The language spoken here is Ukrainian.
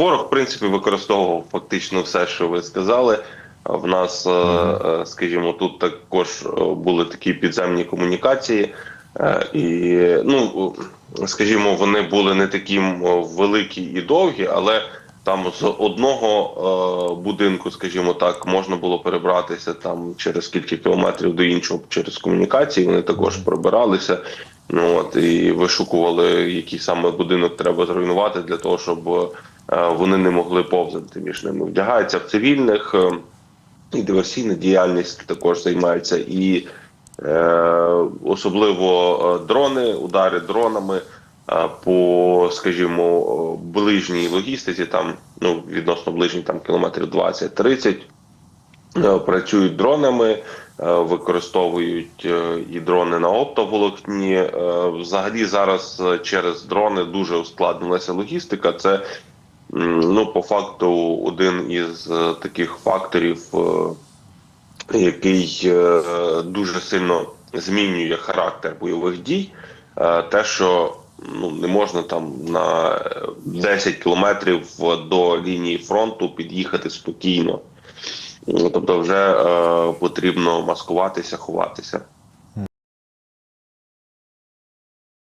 ворог, в принципі, використовував фактично все, що ви сказали. В нас, е, е, скажімо, тут також е, були такі підземні комунікації, і ну скажімо, вони були не такі великі і довгі, але там з одного будинку, скажімо так, можна було перебратися там через кілька кілометрів до іншого через комунікації. Вони також пробиралися. Ну от і вишукували, який саме будинок треба зруйнувати для того, щоб вони не могли повзати між ними. Вдягаються в цивільних. е, і диверсійна діяльність також займається, і е, особливо е, дрони, удари дронами е, по, скажімо, е, ближній логістиці, там ну відносно ближній, там кілометрів 20-30, е, працюють дронами, е, використовують е, і дрони на оптоволокні. Е, Взагалі зараз е, через дрони дуже ускладнилася логістика. Це Ну, по факту, один із е, таких факторів, е, який е, дуже сильно змінює характер бойових дій, те, що ну не можна там на е, 10 кілометрів до лінії фронту під'їхати спокійно. Тобто, вже потрібно маскуватися, ховатися.